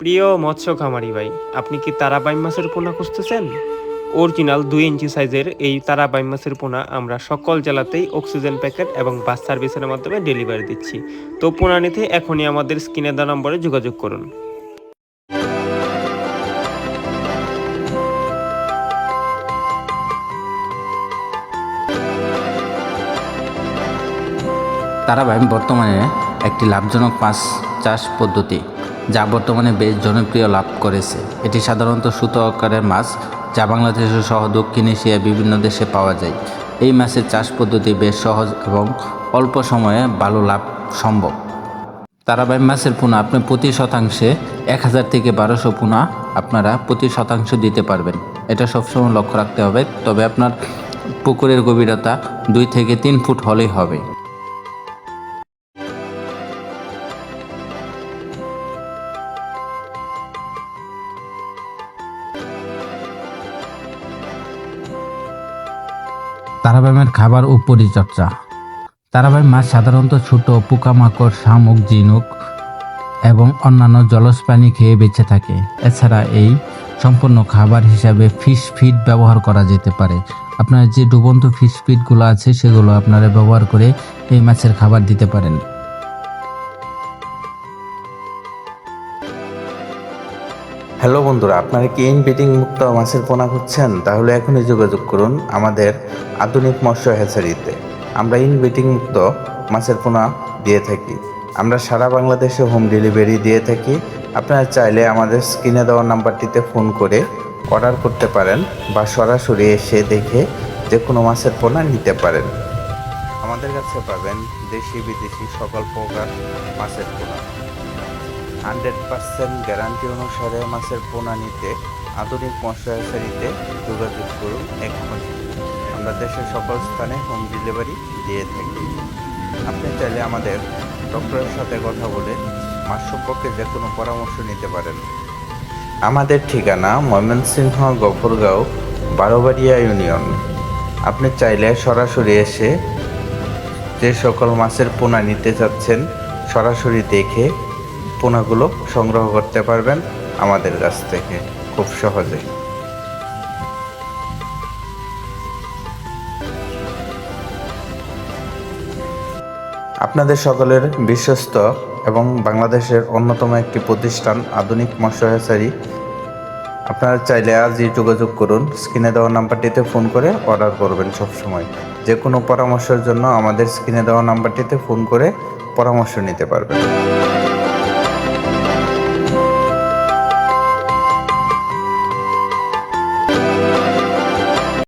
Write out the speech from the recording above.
প্রিয় মৎস্য খামারি ভাই, আপনি কি তারা তারাবাই মাছের পোনা খুঁজতেছেন? অরিজিনাল দুই ইঞ্চি সাইজের এই তারাবাই মাছের পোনা আমরা সকল জেলাতেই অক্সিজেন প্যাকেট এবং বাস সার্ভিসের মাধ্যমে ডেলিভারি দিচ্ছি। তো পোনা নিতে এখনই আমাদের স্ক্রিনে দেওয়া নম্বরে যোগাযোগ করুন। তারাবাইম বর্তমানে একটি লাভজনক মাছ চাষ পদ্ধতি। যা বর্তমানে বেশ জনপ্রিয় লাভ করেছে। এটি সাধারণত সুতো আকারের মাছ, যা বাংলাদেশ সহ দক্ষিণ এশিয়ার বিভিন্ন দেশে পাওয়া যায়। এই মাছের চাষ পদ্ধতি বেশ সহজ এবং অল্প সময়ে ভালো লাভ সম্ভব। তারাবাইম মাছের পোনা আপনি প্রতি শতাংশে এক হাজার থেকে বারোশো পোনা আপনারা প্রতি শতাংশ দিতে পারবেন। এটা সবসময় লক্ষ্য রাখতে হবে, তবে আপনার পুকুরের গভীরতা দুই থেকে তিন ফুট হলেই হবে। তারাবাইমের খাবার ও পরিচর্যা। তারাবাই মাছ সাধারণত ছোট পোকামাকড়, শামুক, ঝিনুক এবং অন্যান্য জলজ প্রাণী খেয়ে বেঁচে থাকে। এছাড়া এই সম্পূর্ণ খাবার হিসাবে ফিশ ফিড ব্যবহার করা যেতে পারে। আপনার যে ডুবন্ত ফিশ ফিডগুলো আছে সেগুলো আপনারা ব্যবহার করে এই মাছের খাবার দিতে পারেন। হ্যালো বন্ধুরা, আপনারা কি ইনবিটিং মুক্ত মাছের পোনা খুঁজছেন? তাহলে এখনই যোগাযোগ করুন আমাদের আধুনিক মৎস্য হ্যাচারিতে। আমরা ইনবিটিং মুক্ত মাছের পোনা দিয়ে থাকি। আমরা সারা বাংলাদেশে হোম ডেলিভারি দিয়ে থাকি। আপনারা চাইলে আমাদের স্ক্রিনে দেওয়া নাম্বারটিতে ফোন করে অর্ডার করতে পারেন বা সরাসরি এসে দেখে যে কোনো মাছের পোনা নিতে পারেন। আমাদের কাছে পাবেন দেশি বিদেশি সকল প্রকার মাছের পোনা। হান্ড্রেড পার্সেন্ট গ্যারান্টি অনুসারে মাছের পোনা নিতে আধুনিক মশারিতে যোগাযোগ করুন এক্ষুনি আমরা দেশের সকল স্থানে হোম ডেলিভারি দিয়ে থাকি। আপনি চাইলে আমাদের ডক্টরের সাথে কথা বলে মাছ সম্পর্কে যে কোনো পরামর্শ নিতে পারেন। আমাদের ঠিকানা ময়মনসিংহ গফরগাঁও, বারোবাড়িয়া ইউনিয়ন। আপনি চাইলে সরাসরি এসে যে সকল মাছের পোনা নিতে চাচ্ছেন সরাসরি দেখে পোনাগুলো সংগ্রহ করতে পারবেন আমাদের কাছ থেকে খুব সহজে আপনাদের সকলের বিশ্বস্ত এবং বাংলাদেশের অন্যতম একটি প্রতিষ্ঠান, আধুনিক মৎস্য আপনারা চাইলে আজই যোগাযোগ করুন। স্ক্রিনে দেওয়া নাম্বারটিতে ফোন করে অর্ডার করবেন সবসময়। যে কোনো পরামর্শের জন্য আমাদের স্ক্রিনে দেওয়া নাম্বারটিতে ফোন করে পরামর্শ নিতে পারবেন।